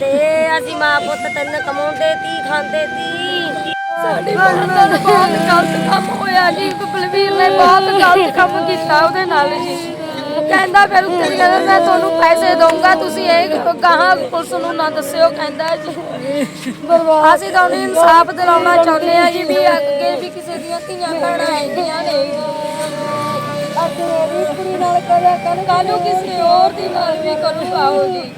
ਤੇ ਅਸੀਂ ਮਾਂ ਪੁੱਤ ਤਿੰਨ ਕਮਾਉਂਦੇ ਤੀ ਖਾਂਦੇ ਤੀ। ਸਾਡੇ ਨਾਲ ਬਹੁਤ ਗਲਤ ਕੰਮ ਹੋਇਆ ਜੀ। ਬਲਵੀਰ ਨੇ ਬਹੁਤ ਗਲਤ ਕੰਮ ਕੀਤਾ ਉਹਦੇ ਨਾਲ ਜੀ। ਕਹਿੰਦਾ ਫਿਰ ਉੱਤੇ ਕਹਿੰਦਾ ਮੈਂ ਤੁਹਾਨੂੰ ਪੈਸੇ ਦਊਂਗਾ ਤੁਸੀਂ ਇਹ ਗਾਹਾਂ ਪੁਲਿਸ ਨੂੰ ਨਾ ਦੱਸਿਓ ਕਹਿੰਦਾ ਜੀ। ਅਸੀਂ ਤਾਂ ਉਹਨੂੰ ਇਨਸਾਫ ਦਿਲਾਉਣਾ ਚਾਹੁੰਦੇ ਆ ਜੀ ਵੀ ਅੱਗੇ ਵੀ ਕਿਸੇ ਦੀਆਂ ਧੀਆਂ ਭੈਣਾਂ ਹੈਗੀਆਂ ਨੇ। ਅੱਗੇ ਮੇਰੀ ਕੁੜੀ ਨਾਲ ਕਰਿਆ ਕਰ। ਕਾਲੂ ਕਿਸੇ ਹੋਰ ਦੀ ਨਾਲ ਵੀ ਕਰੂਗਾ ਉਹ ਜੀ।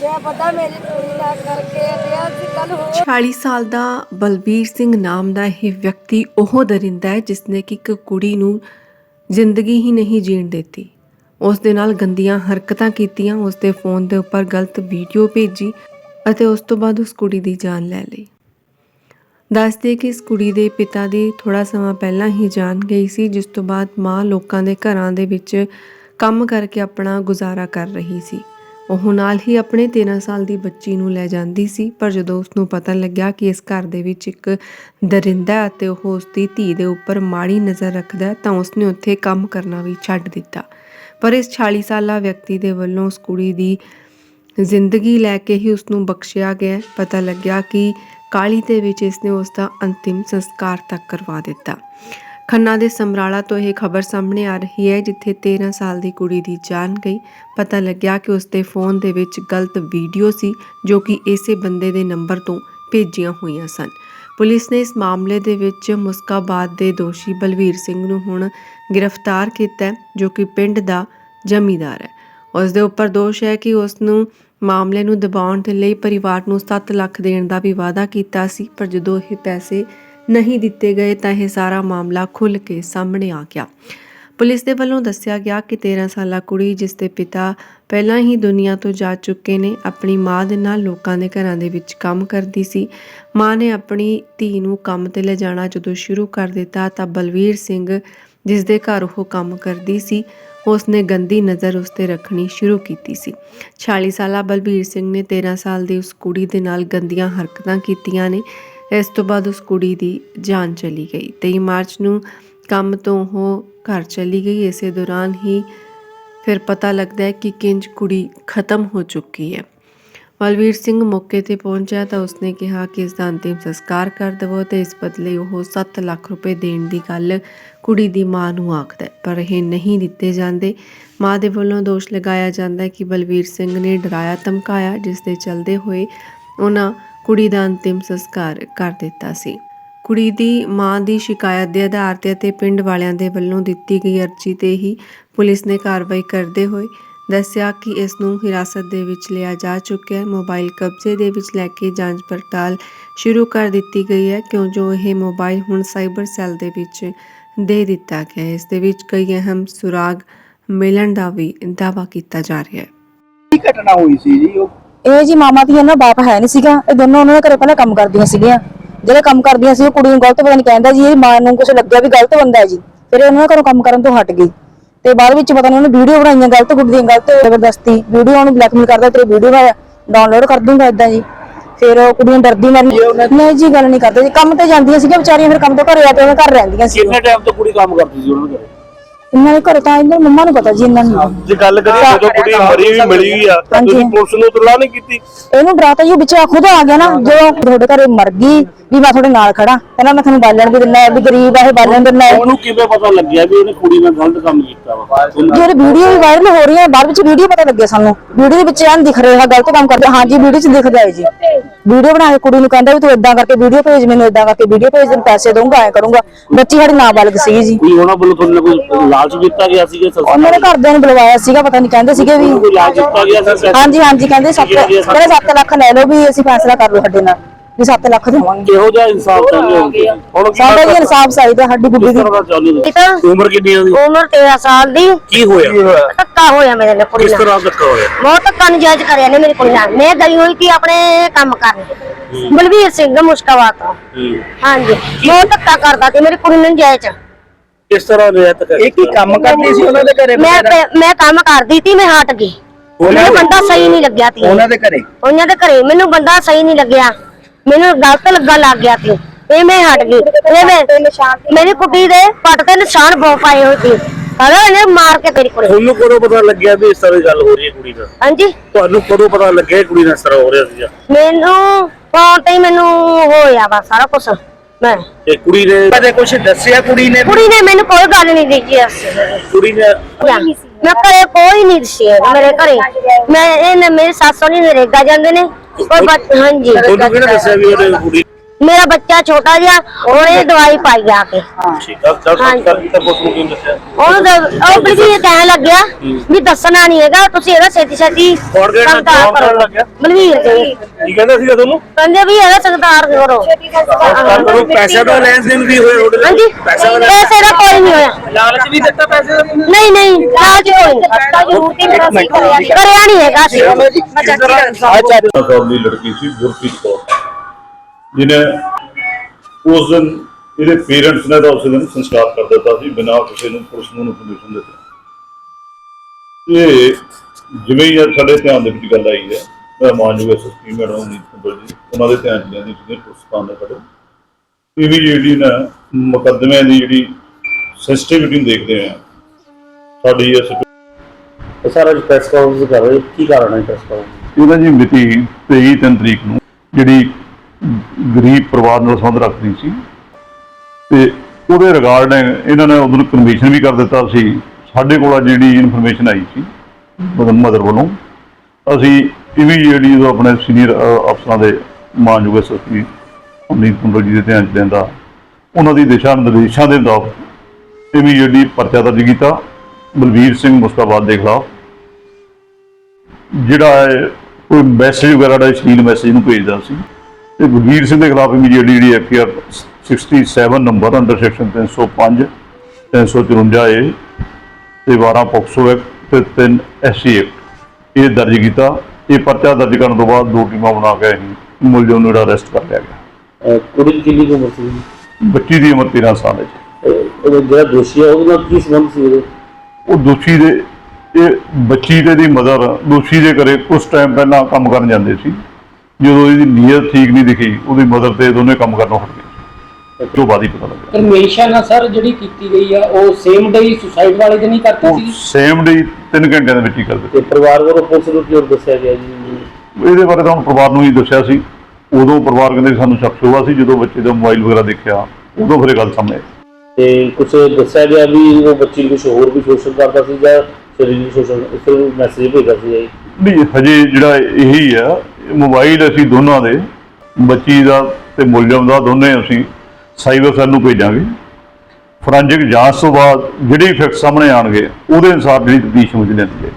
ਜੇ ਪਤਾ ਮੇਰੀ ਕੁੜੀ ਨਾਲ ਕਰਕੇ ਤੇ ਅਸੀਂ ਕੱਲ ਹੋਰ 40 ਸਾਲ ਦਾ ਬਲਬੀਰ ਸਿੰਘ ਨਾਮ ਦਾ ਇਹ ਵਿਅਕਤੀ ਉਹ ਦਰਿੰਦਾ ਹੈ ਜਿਸ ਨੇ ਕਿ ਇੱਕ ਕੁੜੀ ਨੂੰ ਜ਼ਿੰਦਗੀ ਹੀ ਨਹੀਂ ਜੀਣ ਦਿੱਤੀ। ਉਸ ਦੇ ਨਾਲ ਗੰਦੀਆਂ ਹਰਕਤਾਂ ਕੀਤੀਆਂ, ਉਸ ਦੇ ਫੋਨ ਦੇ ਉੱਪਰ ਗਲਤ ਵੀਡੀਓ ਭੇਜੀ ਅਤੇ ਉਸ ਤੋਂ ਬਾਅਦ ਉਸ ਕੁੜੀ ਦੀ ਜਾਨ ਲੈ ਲਈ। ਦੱਸਦੇ ਕਿ ਇਸ ਕੁੜੀ ਦੇ ਪਿਤਾ ਦੀ ਥੋੜਾ ਸਮਾਂ ਪਹਿਲਾਂ ਹੀ ਜਾਨ ਗਈ ਸੀ, ਜਿਸ ਤੋਂ ਬਾਅਦ ਮਾਂ ਲੋਕਾਂ ਦੇ ਘਰਾਂ ਦੇ ਵਿੱਚ ਕੰਮ ਕਰਕੇ ਆਪਣਾ ਗੁਜ਼ਾਰਾ ਕਰ ਰਹੀ ਸੀ। ਉਹ ਨਾਲ ਹੀ ਆਪਣੇ 13 ਸਾਲ ਦੀ ਬੱਚੀ ਨੂੰ ਲੈ ਜਾਂਦੀ ਸੀ, ਪਰ ਜਦੋਂ ਉਸ ਨੂੰ ਪਤਾ ਲੱਗਿਆ ਕਿ ਇਸ ਘਰ ਦੇ ਵਿੱਚ ਇੱਕ ਦਰਿੰਦਾ ਅਤੇ ਉਹ ਉਸ ਦੀ ਧੀ ਦੇ ਉੱਪਰ ਮਾੜੀ ਨਜ਼ਰ ਰੱਖਦਾ ਤਾਂ ਉਸ ਨੇ ਉੱਥੇ ਕੰਮ ਕਰਨਾ ਵੀ ਛੱਡ ਦਿੱਤਾ। ਪਰ ਇਸ 40 ਸਾਲਾ ਵਿਅਕਤੀ ਦੇ ਵੱਲੋਂ ਉਸ ਕੁੜੀ ਦੀ ਜ਼ਿੰਦਗੀ ਲੈ ਕੇ ਹੀ ਉਸ ਨੂੰ ਬਖਸ਼ਿਆ ਗਿਆ ਪਤਾ ਲੱਗਿਆ ਕਿ ਕਾਲੀ ਦੇ ਵਿੱਚ ਇਸ ਨੇ ਉਸ ਦਾ ਅੰਤਿਮ ਸੰਸਕਾਰ ਤੱਕ ਕਰਵਾ ਦਿੱਤਾ। ਖੰਨਾ ਦੇ ਸਮਰਾਲਾ ਤੋਂ ਇਹ ਖਬਰ ਸਾਹਮਣੇ ਆ ਰਹੀ ਹੈ, ਜਿੱਥੇ 13 ਸਾਲ ਦੀ ਕੁੜੀ ਦੀ ਜਾਨ ਗਈ। ਪਤਾ ਲੱਗਿਆ ਕਿ ਉਸ ਦੇ ਫੋਨ ਦੇ ਵਿੱਚ ਗਲਤ ਵੀਡੀਓ ਸੀ, ਜੋ ਕਿ ਇਸੇ ਬੰਦੇ ਦੇ ਨੰਬਰ ਤੋਂ ਭੇਜੀਆਂ ਹੋਈਆਂ ਸਨ। ਪੁਲਿਸ ਨੇ ਇਸ ਮਾਮਲੇ ਦੇ ਵਿੱਚ ਮੁਸਕਾਬਾਦ ਦੇ ਦੋਸ਼ੀ ਬਲਵੀਰ ਸਿੰਘ ਨੂੰ ਹੁਣ ਗ੍ਰਿਫਤਾਰ ਕੀਤਾ ਜੋ ਕਿ ਪਿੰਡ ਦਾ ਜ਼ਮੀਂਦਾਰ ਹੈ। ਉਸ ਦੇ ਉੱਪਰ ਦੋਸ਼ ਹੈ ਕਿ ਉਸ ਨੂੰ ਮਾਮਲੇ ਨੂੰ ਦਬਾਉਣ ਦੇ ਲਈ ਪਰਿਵਾਰ ਨੂੰ 7 ਲੱਖ ਦੇਣ ਦਾ ਵੀ ਵਾਅਦਾ ਕੀਤਾ ਸੀ, ਪਰ ਜਦੋਂ ਇਹ ਪੈਸੇ ਨਹੀਂ ਦਿੱਤੇ ਗਏ ਤਾਂ ਇਹ ਸਾਰਾ ਮਾਮਲਾ ਖੁੱਲ੍ਹ ਕੇ ਸਾਹਮਣੇ ਆ ਗਿਆ। ਪੁਲਿਸ ਦੇ ਵੱਲੋਂ ਦੱਸਿਆ ਗਿਆ ਕਿ 13 ਸਾਲਾ ਕੁੜੀ ਜਿਸ ਦੇ ਪਿਤਾ ਪਹਿਲਾਂ ਹੀ ਦੁਨੀਆ ਤੋਂ ਜਾ ਚੁੱਕੇ ਨੇ, ਆਪਣੀ ਮਾਂ ਦੇ ਨਾਲ ਲੋਕਾਂ ਦੇ ਘਰਾਂ ਦੇ ਵਿੱਚ ਕੰਮ ਕਰਦੀ ਸੀ। ਮਾਂ ਨੇ ਆਪਣੀ ਧੀ ਨੂੰ ਕੰਮ ਤੇ ਲੈ ਜਾਣਾ ਜਦੋਂ ਸ਼ੁਰੂ ਕਰ ਦਿੱਤਾ ਤਾਂ ਬਲਵੀਰ ਸਿੰਘ ਜਿਸ ਦੇ ਘਰ ਉਹ ਕੰਮ ਕਰਦੀ ਸੀ ਉਸ ਨੇ ਗੰਦੀ ਨਜ਼ਰ ਉਸ ਤੇ ਰੱਖਣੀ ਸ਼ੁਰੂ ਕੀਤੀ ਸੀ। 40 ਸਾਲਾ ਬਲਬੀਰ ਸਿੰਘ ਨੇ 13 ਸਾਲ ਦੀ ਉਸ ਕੁੜੀ ਦੇ ਨਾਲ ਗੰਦੀਆਂ ਹਰਕਤਾਂ ਕੀਤੀਆਂ ਨੇ ਇਸ ਤੋਂ ਬਾਅਦ ਉਸ ਕੁੜੀ ਦੀ ਜਾਨ ਚਲੀ ਗਈ। 23 ਮਾਰਚ ਨੂੰ ਕੰਮ ਤੋਂ ਉਹ ਘਰ ਚਲੀ ਗਈ। ਇਸੇ ਦੌਰਾਨ ਹੀ ਫਿਰ ਪਤਾ ਲੱਗਦਾ ਹੈ ਕਿ ਕਿੰਜ ਕੁੜੀ ਖਤਮ ਹੋ ਚੁੱਕੀ ਹੈ। ਬਲਵੀਰ ਸਿੰਘ ਮੌਕੇ ਤੇ ਪਹੁੰਚਿਆ ਤਾਂ ਉਸਨੇ ਕਿਹਾ ਕਿ ਇਸ ਦਾ ਅੰਤਿਮ ਸੰਸਕਾਰ ਕਰ ਦੇਵੋ ਤੇ ਇਸ ਬਦਲੇ ਉਹ 7 ਲੱਖ ਰੁਪਏ ਦੇਣ ਦੀ ਗੱਲ ਕੁੜੀ ਦੀ ਮਾਂ ਨੂੰ ਆਖਦਾ ਪਰ ਇਹ ਨਹੀਂ ਦਿੱਤੇ ਜਾਂਦੇ। ਮਾਂ ਦੇ ਵੱਲੋਂ ਦੋਸ਼ ਲਗਾਇਆ ਜਾਂਦਾ ਹੈ ਕਿ ਬਲਵੀਰ ਸਿੰਘ ਨੇ ਡਰਾਇਆ ਧਮਕਾਇਆ, ਜਿਸ ਦੇ ਚਲਦੇ ਹੋਏ ਉਹਨਾਂ ਕੁੜੀ ਦਾ ਅੰਤਿਮ ਸੰਸਕਾਰ ਕਰ ਦਿੱਤਾ ਸੀ। ਕੁੜੀ ਦੀ ਮਾਂ ਦੀ ਸ਼ਿਕਾਇਤ ਦੇ ਆਧਾਰ ਤੇ ਅਤੇ ਪਿੰਡ ਵਾਲਿਆਂ ਦੇ ਵੱਲੋਂ ਦਿੱਤੀ ਗਈ ਅਰਜ਼ੀ ਤੇ ਹੀ ਪੁਲਿਸ ਨੇ ਕਾਰਵਾਈ ਕਰਦੇ ਹੋਏ ਦੱਸਿਆ ਕਿ ਇਸ ਨੂੰ ਹਿਰਾਸਤ ਦੇ ਵਿੱਚ ਲਿਆ ਜਾ ਚੁੱਕਿਆ ਹੈ। ਮੋਬਾਈਲ ਕਬਜ਼ੇ ਦੇ ਵਿੱਚ ਲੈ ਕੇ ਜਾਂਚ ਪੜਤਾਲ ਸ਼ੁਰੂ ਕਰ ਦਿੱਤੀ ਗਈ ਹੈ, ਕਿਉਂ ਜੋ ਇਹ ਮੋਬਾਈਲ ਹੁਣ ਸਾਈਬਰ ਸੈੱਲ ਦੇ ਵਿੱਚ ਦੇ ਦਿੱਤਾ ਗਿਆ ਹੈ। ਇਸ ਦੇ ਵਿੱਚ ਕਈ ਅਹਿਮ ਸੁਰਾਗ ਮਿਲਣ ਦਾ ਵੀ ਦਾਅਵਾ ਕੀਤਾ ਜਾ ਰਿਹਾ ਹੈ। ਕੀ ਘਟਨਾ ਹੋਈ ਸੀ ਜੀ? ਉਹ ਇਹ ਜੀ ਮਾਮਾ ਦੀ ਨਾ ਬਾਪ ਹੈ ਨਹੀਂ ਸੀਗਾ ਇਹ ਦੋਨੋਂ ਉਹਨਾਂ ਦੇ ਘਰੇ ਪਹਿਲਾਂ ਕੰਮ ਕਰਦੀਆਂ ਸੀਗੀਆਂ। ਜਿਹੜੇ ਕੰਮ ਕਰਦੀਆਂ ਸੀ ਉਹ ਕੁੜੀ ਨੂੰ ਗਲਤ ਪਤਾ ਨਹੀਂ ਕਹਿੰਦਾ ਜੀ ਇਹ ਮਾਂ ਨੂੰ ਕੁਝ ਲੱਗਿਆ ਵੀ ਗਲਤ ਬੰਦਾ ਹੈ ਜੀ। ਫਿਰ ਉਹਨਾਂ ਘਰੋਂ ਕੰਮ ਕਰਨ ਤੋਂ ਹਟ ਗਈ। ਤੇ ਬਾਅਦ ਵਿੱਚ ਪਤਾ ਨਹੀਂ ਉਹਨੇ ਵੀਡੀਓ ਬਣਾਈਆਂ ਗਲਤ ਕੁੜੀ ਦੀਆਂ ਗਲਤ ਜ਼ਬਰਦਸਤੀ। ਵੀਡੀਓ ਉਹਨੂੰ ਬਲੈਕਮੇਲ ਕਰਦਾ ਤੇਰੀ ਵੀਡੀਓ ਮੈਂ ਡਾਊਨਲੋਡ ਕਰ ਦੂੰਗਾ ਇਦਾਂ ਜੀ। ਫਿਰ ਉਹ ਕੁੜੀਆਂ ਡਰਦੀ ਮਰ ਨਹੀਂ ਜੀ ਗੱਲ ਨਹੀਂ ਕਰਦੇ। ਜੀ ਕੰਮ ਤੇ ਜਾਂਦੀਆਂ ਸੀਗੀਆਂ ਵਿਚਾਰੀਆਂ ਫਿਰ ਕੰਮ ਤੋਂ ਘਰੇ ਆ ਕੇ ਉਹਨਾਂ ਘਰ ਰਹਿੰਦੀਆਂ ਸੀ ਕਿੰਨੇ ਟਾਈਮ ਤੋਂ ਕੁੜੀ ਕੰਮ ਕਰਦੀ ਸੀ ਉਹਨਾਂ ਦੇ ਇਹਨਾਂ ਦੇ ਘਰੇ ਤਾਂ ਇਹਨਾਂ ਦੀ ਮੰਮਾ ਨੂੰ ਪਤਾ ਜੀ ਇਹਨਾਂ ਨੂੰ। ਜੇ ਗੱਲ ਕਰੀਏ ਜਦੋਂ ਕੁੜੀ ਮਰੀ ਵੀ ਮਿਲੀ ਵੀ ਆ ਤਾਂ। ਤੁਸੀਂ ਪੁਲਿਸ ਨੂੰ ਤਲਾ ਨਹੀਂ ਕੀਤੀ। ਇਹਨੂੰ ਡਰਾਤਾ ਜੀ ਵਿੱਚ ਖੁਦ ਆ ਗਿਆ ਨਾ ਜੋ ਤੁਹਾਡੇ ਘਰੇ ਮਰ ਗਈ ਵੀ ਮੈਂ ਤੁਹਾਡੇ ਨਾਲ ਖੜਾ ਕਹਿੰਦਾ ਮੈਂ ਤੁਹਾਨੂੰ ਬਾਲਣ ਵੀ ਹੈ, ਵੀ ਗਰੀਬ ਆ ਇਹ ਬਾਲਣ ਹੈ। ਉਹਨੂੰ ਕਿਵੇਂ ਪਤਾ ਲੱਗਿਆ ਵੀ ਉਹਨੇ ਕੁੜੀ ਨਾਲ ਗਲਤ ਕੰਮ ਕੀਤਾ ਵਾ? ਜਿਹੜੇ ਵੀਡੀਓ ਵੀ ਵਾਇਰਲ ਹੋ ਰਹੀਆਂ ਬਾਅਦ ਵਿੱਚ ਵੀਡੀਓ ਪਤਾ ਲੱਗਿਆ ਸਾਨੂੰ। ਵੀਡੀਓ ਦੇ ਵਿੱਚ ਐਂ ਦਿਖ ਰਿਹਾ ਗਲਤ ਕੰਮ ਕਰਦੇ। ਹਾਂਜੀ ਵੀਡੀਓ 'ਚ ਦਿਖਦਾ ਹੈ ਜੀ। ਵੀਡੀਓ ਬਣਾ ਕੇ ਕੁੜੀ ਨੂੰ ਕਹਿੰਦਾ ਵੀ ਤੂੰ ਇਦਾਂ ਕਰਕੇ ਵੀਡੀਓ ਭੇਜ ਮੈਨੂੰ ਇਦਾਂ ਕਰਕੇ ਵੀਡੀਓ ਭੇਜ ਤੈਨੂੰ ਪੈਸੇ ਦਊਂਗਾ ਐ ਕਰੂੰਗਾ। ਬੱਚੀ ਸਾਡੀ ਨਾਬਾਲਗ ਸੀਗੀ ਜੀ। ਕੋਈ ਉਹਨਾਂ ਵੱਲੋਂ ਤੁਹਾਨੂੰ ਕੋਈ ਲਾਲਚ ਦਿੱਤਾ ਗਿਆ ਸੀ ਕਿ ਉਹਨਾਂ ਨੇ ਘਰਦਿਆਂ ਨੂੰ ਬੁਲਵਾਇਆ ਸੀਗਾ ਪਤਾ ਨਹੀਂ ਕਹਿੰਦੇ ਸੀਗੇ ਵੀ। ਕੋਈ ਲਾਲਚ ਦਿੱਤਾ ਗਿਆ ਸੀ ਹਾਂਜੀ ਹਾਂਜੀ ਕਹਿੰਦੇ 7 ਕਹਿੰਦੇ 7 ਲੱਖ ਲੈ ਲਓ ਵੀ ਅਸੀਂ ਫੈਸਲਾ ਕਰ ਲਓ ਸਾਡੇ ਨਾਲ। ਵੀ 7 ਲੱਖ ਦੇਵਾਂਗੇ। ਕਿਹੋ ਜਿਹਾ ਇਨਸਾਫ ਚਾਹੁੰਦੇ ਹੋ? ਹੁਣ ਕੀ ਸਾਡਾ ਜੀ ਇਨਸਾਫ ਚਾਹੀਦਾ ਸਾਡੀ ਗੁੱਡੀ ਦੀ। ਦਾ? ਤਾਂ ਉਮਰ ਕਿੰਨੀ ਹੈ ਉਹਦੀ? ਉਮਰ 13 ਸਾਲ ਦੀ। ਕੀ ਹੋਇਆ? ਧੱਕਾ ਹੋਇਆ ਮੇਰੇ ਨਾਲ ਕੁੜੀ ਕਿਸ ਨਾਲ ਤਰ੍ਹਾਂ ਧੱਕਾ ਹੋਇਆ? ਬਹੁਤ ਧੱਕਾ ਨਜਾਇਜ਼ ਕਰਿਆ ਨੇ ਮੇਰੀ ਕੁੜੀ ਨਾਲ। ਮੈਂ ਗਈ ਹੋਈ ਸੀ ਆਪਣੇ ਕੰਮ ਕਰਨ। ਬਲਵੀਰ ਸਿੰਘ ਮੁਸ਼ਕਾਬਾਦ ਤੋਂ। ਹੂੰ। ਹਾਂਜੀ। ਬਹੁਤ ਧੱਕਾ ਕਰਦਾ ਸੀ ਮੇਰੀ ਕੁੜੀ ਨੂੰ ਨਜਾਇਜ਼ ਕਿਸ ਤਰ੍ਹਾਂ ਰਿਆਇਤ ਕਰ? ਇਹ ਕੀ ਕੰਮ ਕਰਦੀ ਸੀ ਉਹਨਾਂ ਦੇ ਘਰੇ ਮੈਂ ਤੇ- ਮੈਂ ਕੰਮ ਕਰਦੀ ਸੀ ਮੈਂ ਹਟ ਗਈ। ਮੈਨੂੰ ਬੰਦਾ ਸਹੀ ਨਹੀਂ ਲੱਗਿਆ ਸੀ। ਉਹਨਾਂ ਦੇ ਘਰੇ? ਉਹਨਾਂ ਦੇ ਘਰੇ। ਮੈਨੂੰ ਬੰਦਾ ਸਹੀ ਨਹੀਂ ਲੱਗਿਆ। ਮੈਨੂੰ ਗਲਤ ਲੱਗਾ ਲੱਗ ਗਿਆ ਸੀ। ਇਹ ਮੈਂ ਹਟ ਗਈ। ਇਹ ਮੈਂ ਮੇਰੀ ਕੁੜੀ ਦੇ ਪੱਟ ਤੇ ਨਿਸ਼ਾਨ ਬਹੁਤ ਪਾਏ ਹੋਏ ਸੀ। ਸਾਰਾ ਇਹਨੇ ਮਾਰ ਕੇ ਤੇਰੀ ਕੁੜੀ ਤੁਹਾਨੂੰ ਕਦੋਂ ਪਤਾ ਲੱਗਿਆ ਵੀ ਇਸ ਤਰ੍ਹਾਂ ਦੀ ਗੱਲ ਹੋ ਰਹੀ ਹੈ ਕੁੜੀ ਨਾਲ? ਹਾਂਜੀ। ਤੁਹਾਨੂੰ ਕਦੋਂ ਪਤਾ ਲੱਗਿਆ ਕੁੜੀ ਨਾਲ ਇਸ ਤਰ੍ਹਾਂ ਹੋ ਰਿਹਾ ਸੀਗਾ? ਮੈਨੂੰ ਫੋਨ ਤੇ ਹੀ ਮੈਨੂੰ ਹੋਇਆ ਵਾ ਸਾਰਾ ਕੁਝ ਮੈਂ ਇਹ ਕੁੜੀ ਨੇ ਕਦੇ ਕੁਝ ਦੱਸਿਆ ਕੁੜੀ ਨੇ ਕੁੜੀ ਨੇ ਮੈਨੂੰ ਕੋਈ ਗੱਲ ਨਹੀਂ ਦਿੱਤੀ ਕੁੜੀ ਨੇ ਮੈਂ ਘਰੇ ਕੋਈ ਨਹੀਂ ਸੀ ਮੇਰੇ ਘਰੇ। ਮੈਂ ਇਹ ਮੇਰੇ ਸੱਸ ਨਹੀਂ ਨਰੇਗਾ ਜਾਂਦੇ ਨੇ। ਕੋਈ ਬੱਚ- ਹਾਂਜੀ। ਤੁਹਾਨੂੰ ਕਿਹਨੇ ਦੱਸਿਆ ਵੀ ਉਹਨੇ ਕੁੜੀ ਮੇਰਾ ਬੱਚਾ ਛੋਟਾ ਜਿਹਾ ਉਹਨੇ ਦਵਾਈ ਪਾਈ ਆ ਕੇ ਠੀਕ ਆ ਚਲ ਹਾਂਜੀ। ਕਰ ਕੀਤਾ ਪੁੱਤ ਨੂੰ ਕਿਉਂ ਦੱਸਿਆ ਉਹਨੂੰ ਤਾਂ- ਉਹ ਬਲਕਿ ਇਹ ਕਹਿਣ ਲੱਗਿਆ ਵੀ ਦੱਸਣਾ ਨਹੀਂ ਹੈਗਾ ਤੁਸੀਂ ਇਹਦਾ ਛੇਤੀ ਛੇਤੀ ਕੌਣ ਕਹਿਣ- ਸੰਸਕਾਰ ਕੌਣ ਕਹਿਣ ਕਰੋ। ਲੱਗਿਆ? ਬਲਵੀਰ ਜੀ ਕੀ ਕਹਿੰਦਾ ਸੀਗਾ ਤੁਹਾਨੂੰ? ਕਹਿੰਦੇ ਵੀ ਇਹਦਾ ਸੰਸਕਾਰ ਕਰੋ। ਤੁਹਾਨੂੰ ਪੈਸੇ ਦਾ ਲੈਣ ਦੇਣ ਵੀ ਹੋਇਆ ਤੁਹਾਡੇ ਨਾਲ? ਹਾਂਜੀ ਪੈਸਾ ਦਾ ਲੈਣ- ਪੈਸੇ ਦਾ ਕੋਈ ਨਹੀਂ ਹੋਇਆ। ਲਾਲਚ ਵੀ ਦਿੱਤਾ ਪੈਸੇ ਦਾ ਨਹੀਂ ਨਹੀਂ ਲਾਲਚ ਕੋਈ ਨਹੀਂ। ਕਰਿਆ ਨਹੀਂ ਹੈਗਾ ਸੀ। ਸਾਹਿਬ ਦੀ ਲੜਕੀ ਸੀ ਗੁਰਪ੍ਰੀਤ ਕੌਰ ਜਿਹਨੇ ਉਸ ਦਿਨ ਇਹਦੇ ਪੇਰੈਂਟਸ ਨੇ ਤਾਂ ਉਸ ਦਿਨ ਸੰਸਕਾਰ ਕਰ ਦਿੱਤਾ ਸੀ ਬਿਨਾਂ ਕਿਸੇ ਨੂੰ ਪੁਲਿਸ ਨੂੰ ਇਨਫੋਰਮੇਸ਼ਨ ਦਿੱਤੇ। ਇਹ ਜਿਵੇਂ ਹੀ ਸਾਡੇ ਧਿਆਨ ਦੇ ਵਿੱਚ ਗੱਲ ਆਈ ਹੈ ਮੈਂ ਮਾਨਯੋਗ ਐਸਐਸਪੀ ਮੈਡਮ ਨੀਤ ਕੁੰਬਲ ਜੀ ਉਹਨਾਂ ਦੇ ਧਿਆਨ ਚ ਲਿਆਂਦੀ ਸੀ ਪੁਲਿਸ ਦੇ ਖੜੇ ਇਹ ਵੀ ਜਿਹੜੀ ਨਾ ਮੁਕੱਦਮੇ ਦੀ ਜਿਹੜੀ ਸੈਂਸਿਟੀਵਿਟੀ ਨੂੰ ਦੇਖਦੇ ਆ ਸਾਡੀ ਇਸ ਸਾਰਾ ਪ੍ਰੈਸ ਕਾਨਫਰੰਸ ਕਰ ਰਹੇ ਕੀ ਕਾਰਨ ਹੈ ਪ੍ਰੈਸ ਕਾਨਫਰੰਸ ਇਹਦਾ ਜੀ ਮਿਤੀ 23 ਤਿੰਨ ਤਰੀਕ ਨੂੰ ਜਿਹੜੀ ਗਰੀਬ ਪਰਿਵਾਰ ਨਾਲ ਸੰਬੰਧ ਰੱਖਦੀ ਸੀ ਤੇ ਉਹਦੇ ਰਿਗਾਰਡਿੰਗ ਇਹਨਾਂ ਨੇ ਉਹਨੂੰ ਕਨਵੀਸ਼ਨ ਵੀ ਕਰ ਦਿੱਤਾ ਸੀ। ਸਾਡੇ ਕੋਲ ਅੱਜ ਜਿਹੜੀ ਇਨਫੋਰਮੇਸ਼ਨ ਆਈ ਸੀ ਮਦਨ ਮਦਰ ਵੱਲੋਂ। ਅਸੀਂ ਇਮੀਡੀਏਟਲੀ ਜਦੋਂ ਆਪਣੇ ਸੀਨੀਅਰ ਅਫਸਰਾਂ ਦੇ ਮਾਨਯੋਗ ਐਸਐਸਪੀ ਅਮਨੀਤ ਕੁੰਡਲ ਜੀ ਦੇ ਧਿਆਨ ਚ ਲੈਂਦਾ, ਉਹਨਾਂ ਦੀ ਦਿਸ਼ਾ ਨਿਰਦੇਸ਼ਾਂ ਦੇ ਮੁਤਾਬਕ ਇਮੀਡੀਏਟਲੀ ਪਰਚਾ ਦਰਜ ਕੀਤਾ ਬਲਵੀਰ ਸਿੰਘ ਮੁਸਤਾਬਾਦ ਦੇ ਖਿਲਾਫ। ਜਿਹੜਾ ਹੈ ਕੋਈ ਮੈਸੇਜ ਵਗੈਰਾ ਦਾ ਅਸ਼ਲੀਲ ਮੈਸੇਜ ਨੂੰ ਭੇਜਦਾ ਸੀ ਤੇ ਗੁਰਵੀਰ ਸਿੰਘ ਦੇ ਖਿਲਾਫ ਇਮੀਡੀਏਟਲੀ ਜਿਹੜੀ F R 67 number under section 305 354 A ਤੇ 12 ਪੋਕਸੋ ਐਕਟ ਤੇ 3 ਐਸਸੀ ਐਕਟ ਇਹ ਦਰਜ ਕੀਤਾ। ਇਹ ਪਰਚਾ ਦਰਜ ਕਰਨ ਤੋਂ ਬਾਅਦ ਦੋ ਟੀਮਾਂ ਬਣਾ ਕੇ ਅਸੀਂ ਮੁਲਜ਼ਮ ਨੂੰ ਅਰੈਸਟ ਕਰ ਲਿਆ ਗਿਆ। ਕੁੜੀ ਦੀ ਕਿੰਨੀ ਉਮਰ ਸੀ? ਬੱਚੀ ਦੀ ਉਮਰ 13 ਸਾਲ ਹੈ ਜੀ। ਇਹ- ਉਹ ਜਿਹੜਾ ਦੋਸ਼ੀ ਹੈ ਉਹਦੇ ਕੀ ਸੰਬੰਧ ਸੀ ਉਹ ਦੋਸ਼ੀ ਦੇ ਇਹ ਬੱਚੀ ਤੇ ਦੀ ਮਦਰ ਦੋਸ਼ੀ ਦੇ ਘਰੇ ਕੁਝ ਟਾਈਮ ਪਹਿਲਾਂ ਕੰਮ ਕਰਨ ਜਾਂਦੇ ਸੀ। ਜਦੋਂ ਇਹਦੀ ਨੀਅਤ ਠੀਕ ਨਹੀਂ ਦਿਖੀ ਉਹਦੀ ਮਦਰ ਤੇ ਦੋਨੇ ਕੰਮ ਕਰਨੋਂ ਹਟ ਗਏ। ਤੋਂ ਬਾਅਦ ਹੀ ਪਤਾ ਲੱਗਿਆ। ਪਰਮਿਸ਼ਨ ਆ ਸਰ ਜਿਹੜੀ ਕੀਤੀ ਗਈ ਆ ਉਹ ਸੇਮ ਡੇ ਸੁਸਾਈਡ ਵਾਲੇ ਦਿਨ ਹੀ ਕਰਤੀ ਉਹ ਸੀ ਸੇਮ ਡੇ 3 ਘੰਟਿਆਂ ਦੇ ਵਿੱਚ ਹੀ ਕਰ ਦਿੱਤੇ। ਤੇ ਪਰਿਵਾਰ ਵੱਲੋਂ ਪੁਲਿਸ ਨੂੰ ਕਿਉਂ ਦੱਸਿਆ ਗਿਆ ਜੀ? ਇਹਦੇ ਬਾਰੇ ਤਾਂ ਹੁਣ ਪਰਿਵਾਰ ਨੂੰ ਹੀ ਦੱਸਿਆ ਸੀ। ਉਦੋਂ ਪਰਿਵਾਰ ਕਹਿੰਦੇ ਸਾਨੂੰ ਸ਼ੱਕ ਸ਼ੁਬਾ ਸੀ ਜਦੋਂ ਬੱਚੇ ਦਾ ਮੋਬਾਈਲ ਵਗੈਰਾ ਦੇਖਿਆ ਉਦੋਂ ਫਿਰ ਇਹ ਗੱਲ ਸਾਹਮਣੇ ਆਈ। ਤੇ ਕੁਝ ਦੱਸਿਆ ਗਿਆ ਵੀ ਉਹ ਬੱਚੀ ਕੁਝ ਹੋਰ ਵੀ ਸ਼ੋਸ਼ਣ ਕਰਦਾ ਸੀ ਜਾਂ ਸਰੀਰਕ ਸ਼ੋਸ਼ਣ ਇਸ ਤਰ੍ਹਾਂ ਮੈਸੇਜ ਭੇਜਦਾ ਸੀ ਜੀ ਨਹੀਂ ਹਜੇ ਜਿਹੜਾ ਇਹੀ ਆ ਮੋਬਾਈਲ ਅਸੀਂ ਦੋਨਾਂ ਦੇ, ਬੱਚੀ ਦਾ ਤੇ ਮੁਲਜ਼ਮ ਦਾ ਦੋਨੇ ਅਸੀਂ ਸਾਈਬਰ ਸੈੱਲ ਨੂੰ ਭੇਜਾਂਗੇ। ਫੋਰੈਂਸਿਕ ਜਾਂਚ ਤੋਂ ਬਾਅਦ ਜਿਹੜੇ ਫੈਕਟ ਸਾਹਮਣੇ ਆਣਗੇ ਉਹਦੇ ਅਨੁਸਾਰ ਜਿਹੜੀ ਤਫਤੀਸ਼ ਸਮਝ ਲੈਂਦੀ ਹੈ।